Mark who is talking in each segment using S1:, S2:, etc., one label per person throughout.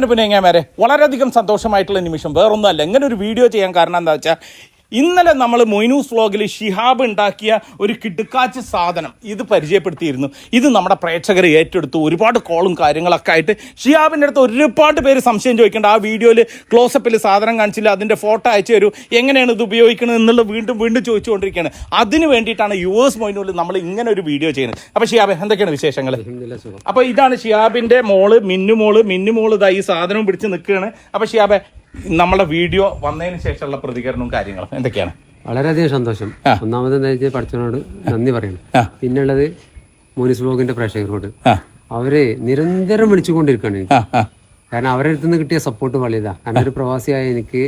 S1: എന്റെ പിന്നെ വരെ വളരെയധികം സന്തോഷമായിട്ടുള്ള നിമിഷം. വേറൊന്നുമല്ല എങ്ങനെ ഒരു വീഡിയോ ചെയ്യാൻ കാരണം എന്താ വെച്ചാൽ ഇന്നലെ നമ്മൾ മൊയ്നൂസ് വ്ലോഗിൽ ഷിഹാബ് ഉണ്ടാക്കിയ ഒരു കിടുക്കാച്ച് സാധനം ഇത് പരിചയപ്പെടുത്തിയിരുന്നു. ഇത് നമ്മുടെ പ്രേക്ഷകർ ഏറ്റെടുത്തു. ഒരുപാട് കോളും കാര്യങ്ങളൊക്കെ ആയിട്ട് ഷിഹാബിന്റെ അടുത്ത് ഒരുപാട് പേര് സംശയം ചോദിക്കേണ്ട. ആ വീഡിയോയിൽ ക്ലോസപ്പിൽ സാധനം കാണിച്ചില്ല. അതിന്റെ ഫോട്ടോ അയച്ചു തരൂ. എങ്ങനെയാണ് ഇത് ഉപയോഗിക്കുന്നത് എന്നുള്ളത് വീണ്ടും വീണ്ടും ചോദിച്ചുകൊണ്ടിരിക്കുകയാണ്. അതിന് വേണ്ടിയിട്ടാണ് യുവേഴ്സ് മൊയ്നൂരിൽ നമ്മൾ ഇങ്ങനെ ഒരു വീഡിയോ ചെയ്യുന്നത്. അപ്പോൾ ഷിഹാബ് എന്തൊക്കെയാണ് വിശേഷങ്ങൾ അപ്പോൾ ഇതാണ് ഷിയാബിന്റെ മോൾ മിന്നു മോൾ മിന്നു മോൾ ഇതാ ഈ സാധനവും പിടിച്ച് നിൽക്കുകയാണ്. അപ്പോൾ ഷിയാബെ നമ്മളെ വീഡിയോ വന്നതിന് ശേഷമുള്ള പ്രതികരണവും കാര്യങ്ങളും എന്തൊക്കെയാണ്?
S2: വളരെയധികം സന്തോഷം. ഒന്നാമത് എന്താ വെച്ചാൽ പഠിച്ചവനോട് നന്ദി പറയണം. പിന്നുള്ളത് മോനിസ് ബ്ലോഗിന്റെ പ്രേക്ഷകരോട്. അവർ നിരന്തരം വിളിച്ചുകൊണ്ടിരിക്കുകയാണ് കാരണം അവരുടെ അടുത്ത് നിന്ന് കിട്ടിയ സപ്പോർട്ട് വളരെ കാരണം ഒരു പ്രവാസിയായ എനിക്ക്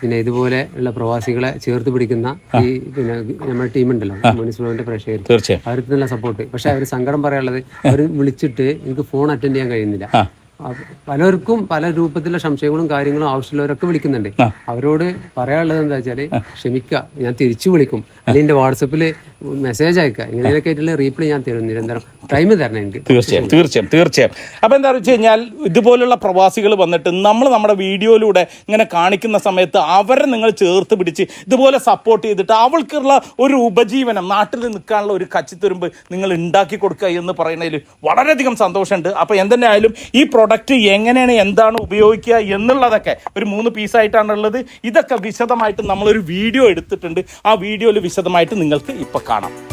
S2: പിന്നെ ഇതുപോലെ ഉള്ള പ്രവാസികളെ ചേർത്ത് പിടിക്കുന്ന ഈ പിന്നെ നമ്മുടെ ടീം ഉണ്ടല്ലോ മോനിസ് ബ്ലോഗിന്റെ പ്രേക്ഷകർ
S1: അവരുടെ
S2: അവർക്ക് നല്ല സപ്പോർട്ട് പക്ഷെ അവർ സങ്കടം പറയാനുള്ളത് അവർ വിളിച്ചിട്ട് എനിക്ക് ഫോൺ അറ്റൻഡ് ചെയ്യാൻ കഴിയുന്നില്ല. പലർക്കും പല രൂപത്തിലുള്ള സംശയങ്ങളും കാര്യങ്ങളും ആവശ്യമുള്ളവരൊക്കെ വിളിക്കുന്നുണ്ട്. അവരോട് പറയാനുള്ളത് എന്താ വെച്ചാൽ ക്ഷമിക്കുക ഞാൻ തിരിച്ചു വിളിക്കും. അല്ലെങ്കിൽ എന്റെ വാട്സപ്പിൽ മെസ്സേജ് അയക്കുക. ഇങ്ങനെയൊക്കെ ആയിട്ടുള്ള റീപ്ലൈ ഞാൻ തരും. നിരന്തരം ടൈം തരണം എനിക്ക്.
S1: തീർച്ചയായും തീർച്ചയായും തീർച്ചയായും. അപ്പോൾ എന്താ വെച്ച് കഴിഞ്ഞാൽ ഇതുപോലുള്ള പ്രവാസികൾ വന്നിട്ട് നമ്മൾ നമ്മുടെ വീഡിയോയിലൂടെ ഇങ്ങനെ കാണിക്കുന്ന സമയത്ത് അവരെ നിങ്ങൾ ചേർത്ത് പിടിച്ച് ഇതുപോലെ സപ്പോർട്ട് ചെയ്തിട്ട് അവൾക്കുള്ള ഒരു ഉപജീവനം നാട്ടിൽ നിൽക്കാനുള്ള ഒരു കച്ചിത്തുരുമ്പ് നിങ്ങൾ ഉണ്ടാക്കി കൊടുക്കുക എന്ന് പറയുന്നതിൽ വളരെയധികം സന്തോഷമുണ്ട്. അപ്പോൾ എന്തെന്നായാലും ഈ പ്രൊഡക്റ്റ് എങ്ങനെയാണ് എന്താണ് ഉപയോഗിക്കുക എന്നുള്ളതൊക്കെ ഒരു മൂന്ന് പീസായിട്ടാണുള്ളത് ഇതൊക്കെ വിശദമായിട്ട് നമ്മളൊരു വീഡിയോ എടുത്തിട്ടുണ്ട്. ആ വീഡിയോയിൽ വിശദമായിട്ട് നിങ്ങൾക്ക് ഇപ്പോൾ காணாம்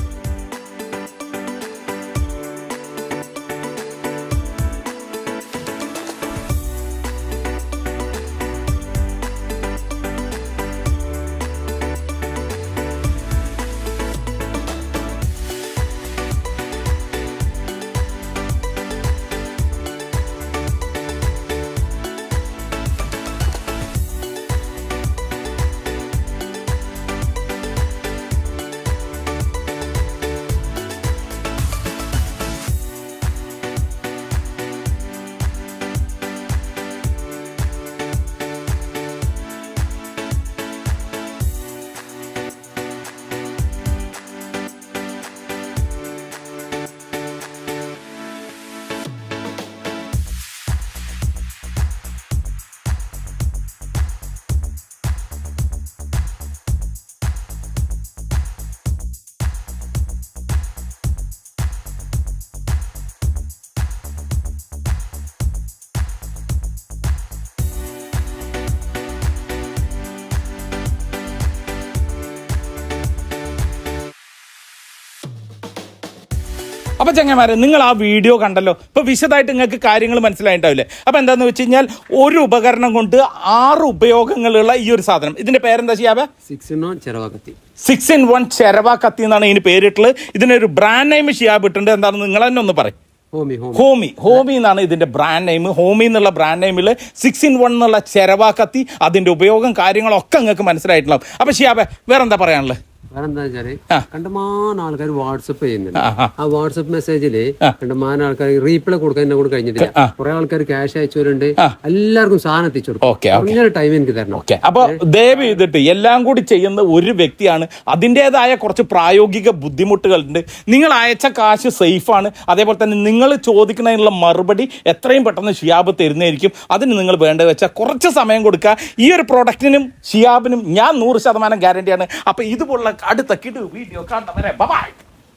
S1: അപ്പൊ ചങ്ങന്മാരെ നിങ്ങൾ ആ വീഡിയോ കണ്ടല്ലോ. ഇപ്പൊ വിശദമായിട്ട് നിങ്ങൾക്ക് കാര്യങ്ങൾ മനസ്സിലായിട്ടാവില്ലേ അപ്പൊ എന്താന്ന് വെച്ച് കഴിഞ്ഞാൽ ഒരു ഉപകരണം കൊണ്ട് ആറ് ഉപയോഗങ്ങളുള്ള ഈ ഒരു സാധനം. ഇതിന്റെ പേരെന്താ ചെയ്യാവേ
S2: സിക്സ് ഇൻ വൺ ചെറവാക്കത്തി
S1: സിക്സ് ഇൻ വൺ ചെറവാ കത്തി എന്നാണ് ഇതിന് പേരിട്ടുള്ളത്. ഇതിനൊരു ബ്രാൻഡ് നെയിം ഷിയാബ് ഇട്ടുണ്ട് എന്താണെന്ന് നിങ്ങൾ തന്നെ ഒന്ന് പറയും.
S2: ഹോമി ഹോമി.
S1: ഹോമി ഹോമി എന്നാണ് ഇതിന്റെ ബ്രാൻഡ് നെയിം ഹോമി എന്നുള്ള ബ്രാൻഡ് നെയിമിൽ സിക്സ് ഇൻ വൺ എന്നുള്ള ചെരവാ കത്തി അതിന്റെ ഉപയോഗം കാര്യങ്ങളൊക്കെ നിങ്ങൾക്ക് മനസ്സിലായിട്ടുണ്ടാവും. അപ്പൊ ഷിയാബെ വേറെന്താ പറയാനുള്ളത്?
S2: വേറെ എന്താ
S1: വെച്ചാൽ.
S2: കണ്ടമാനം ആൾക്കാർ വാട്സപ്പ് ചെയ്യുന്നുണ്ട്.
S1: ആ,
S2: വാട്സപ്പ് മെസ്സേജിൽ കണ്ടമാനം ആൾക്കാർ റീപ്ലൈ കൊടുക്കാൻ എന്നെ കൂടെ കഴിഞ്ഞിട്ടില്ല. കുറെ ആൾക്കാർ ക്യാഷ് അയച്ചവരുണ്ട്. എല്ലാവർക്കും സാധനം എത്തിച്ചു കൊടുക്കും. ടൈം എനിക്ക് തരണം.
S1: അപ്പൊ ദയവ് ചെയ്തിട്ട് എല്ലാം കൂടി ചെയ്യുന്ന ഒരു വ്യക്തിയാണ്. അതിന്റെതായ കുറച്ച് പ്രായോഗിക ബുദ്ധിമുട്ടുകളുണ്ട്. നിങ്ങൾ അയച്ച കാശ് സേഫാണ്. അതേപോലെ തന്നെ നിങ്ങൾ ചോദിക്കുന്നതിനുള്ള മറുപടി എത്രയും പെട്ടെന്ന് ഷിയാബ് തരുന്നതായിരിക്കും. അതിന് നിങ്ങൾ വേണ്ട വെച്ചാൽ കുറച്ച് സമയം കൊടുക്കുക. ഈ ഒരു പ്രൊഡക്റ്റിനും ഷിയാബിനും ഞാൻ നൂറ് ശതമാനം ഗ്യാരണ്ടിയാണ് അപ്പൊ ഇതുപോലുള്ള അടുത്ത കിടു വീഡിയോ കാണുന്നവരെ ബൈ.